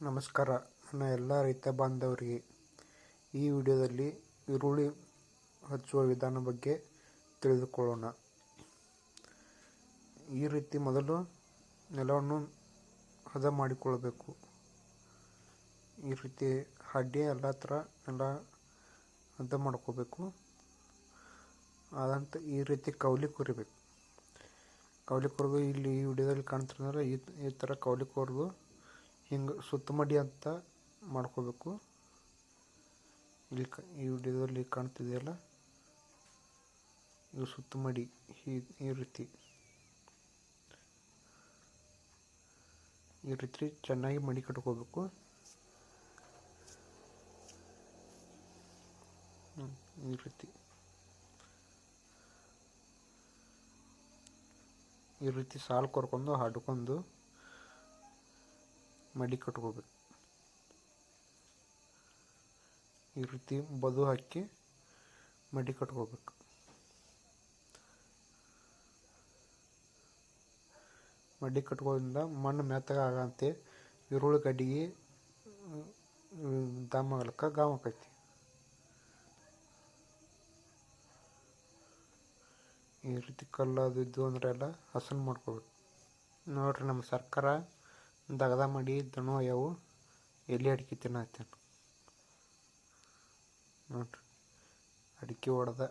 ನಮಸ್ಕಾರ. ನನ್ನ ಎಲ್ಲ ರೈತ ಬಾಂಧವರಿಗೆ ಈ ವಿಡಿಯೋದಲ್ಲಿ ಈರುಳ್ಳಿ ಹಚ್ಚುವ ವಿಧಾನ ಬಗ್ಗೆ ತಿಳಿದುಕೊಳ್ಳೋಣ. ಈ ರೀತಿ ಮೊದಲು ನೆಲವನ್ನು ಹದ ಮಾಡಿಕೊಳ್ಳಬೇಕು. ಈ ರೀತಿ ಹಡ್ಡಿ ಎಲ್ಲ ಥರ ನೆಲ ಹದ ಮಾಡ್ಕೋಬೇಕು. ಆದಂತ ಈ ರೀತಿ ಕೌಲಿ ಕುರಿಬೇಕು. ಕೌಲಿ ಕೊರೆದು ಇಲ್ಲಿ ಈ ವಿಡಿಯೋದಲ್ಲಿ ಕಾಣ್ತಿರೋದ್ರೆ ಈ ಈ ಥರ ಕೌಲಿ ಕೊರೆದು ಹಿಂಗೆ ಸುತ್ತಮಡಿ ಅಂತ ಮಾಡ್ಕೋಬೇಕು. ಇಲ್ಲಿ ಕ, ಈ ವಿಡಿಯೋದಲ್ಲಿ ಕಾಣ್ತಿದೆಯಲ್ಲ? ಇದು ಸುತ್ತಮಡಿ ಈ ಈ ರೀತಿ. ಈ ರೀತಿ ಚೆನ್ನಾಗಿ ಮಡಿ ಕಟ್ಕೋಬೇಕು. ಈ ರೀತಿ. ಈ ರೀತಿ ಸಾಲು ಕೊರ್ಕೊಂಡು ಹಾಡ್ಕೊಂಡು ಮಡಿ ಕಟ್ಕೋಬೇಕು. ಈ ರೀತಿ ಬದು ಹಾಕಿ ಮಡಿ ಕಟ್ಕೋಬೇಕು. ಮಡಿ ಕಟ್ಕೋದ್ರಿಂದ ಮಣ್ಣು ಮೆತ್ತಗೆ ಆಗಂತೆ ಈರುಳ್ಳಿ ಗಡ್ಡಿಗೆ ದಮ್ ಆಗ್ಲಿಕ್ಕೆ ಗಾಮ್ ಆಕೈತಿ. ಈ ರೀತಿ ಕಲ್ಲು ಅದು ಇದ್ದು ಅಂದ್ರೆ ಎಲ್ಲ ಹಸನ್ ಮಾಡ್ಕೋಬೇಕು. ನೋಡ್ರಿ ನಮ್ಮ ಸರ್ಕಾರ ದಗದ ಮಾಡಿ ದಣು ಅಯ್ಯವು ಎಲ್ಲಿ ಅಡಿಕೆ ತಿನ್ನತ್ತೇನೆ ನೋಡ್ರಿ, ಅಡಿಕೆ ಹೊಡೆದ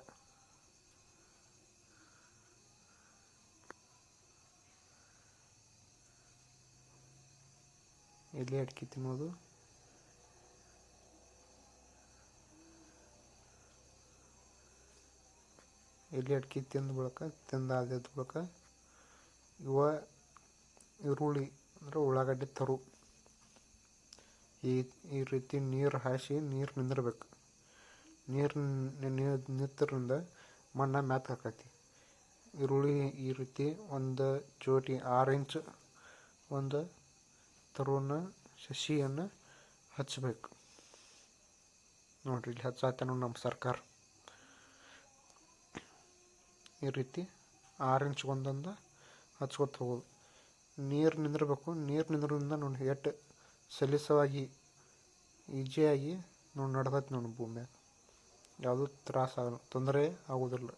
ಎಲ್ಲಿ ಅಡಿಕೆ ತಿನ್ನೋದು. ಎಲ್ಲಿ ಅಡಿಕೆ ತಿಂದ ಬಳಿಕ ತಿಂದಾದ ಬಳಿಕ, ಇವ ಈರುಳ್ಳಿ ಅಂದರೆ ಉಳ್ಳಾಗಡ್ಡಿ ತರು. ಈ ಈ ರೀತಿ ನೀರು ಹಾಸಿ ನೀರು ನಿಂದಿರ್ಬೇಕು. ನೀರು ನಿಂತರಿಂದ ಮಣ್ಣು ಮ್ಯಾತ್ ಹಾಕತಿ. ಈರುಳ್ಳಿ ಈ ರೀತಿ ಒಂದು ಚೋಟಿ ಆರು ಇಂಚ್ ಒಂದು ತರುವನ್ನ ಸಸಿಯನ್ನು ಹಚ್ಚಬೇಕು ನೋಡಿರಿ, ಇಲ್ಲಿ ಹಚ್ಚಾತ ನಮ್ಮ ಸರ್ಕಾರ. ಈ ರೀತಿ ಆರು ಇಂಚ್ ಒಂದೊಂದು ಹಚ್ಕೊತ ಹೋಗೋದು. ನೀರು ನಿಂದಿರಬೇಕು. ನೀರು ನಿಂದ್ರಿಂದ ನೋಡಿ ಎಷ್ಟು ಸಲೀಸವಾಗಿ ಈಜಿಯಾಗಿ ನೋಡಿ ನಡ್ದೈತೆ ನೋಡಿ ಭೂಮ್ಯಾಗ ಯಾವುದೂ ತ್ರಾಸ ತೊಂದರೆ ಆಗೋದಿಲ್ಲ.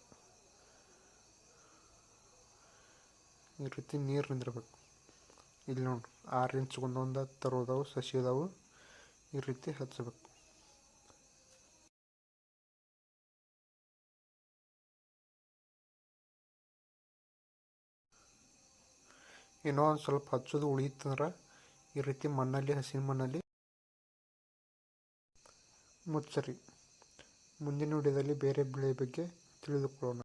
ಈ ರೀತಿ ನೀರು ನಿಂದಿರಬೇಕು. ಇಲ್ಲಿ ನೋಡಿ ಆರು ಇಂಚ್ ಒಂದೊಂದು ತರೋದವು ಸಸಿ ಅದಾವು ಈ ರೀತಿ ಹಚ್ಚಬೇಕು ಇನ್ನೂ ಒಂದು ಸ್ವಲ್ಪ ಹಚ್ಚೋದು ಉಳಿತಂದ್ರೆ ಈ ರೀತಿ ಮಣ್ಣಲ್ಲಿ, ಹಸಿನ ಮಣ್ಣಲ್ಲಿ. ಮುಚ್ಚರಿ ಮುಂದಿನ ವಿಡಿಯೋದಲ್ಲಿ ಬೇರೆ ಬೆಳೆ ಬಗ್ಗೆ ತಿಳಿದುಕೊಳ್ಳೋಣ.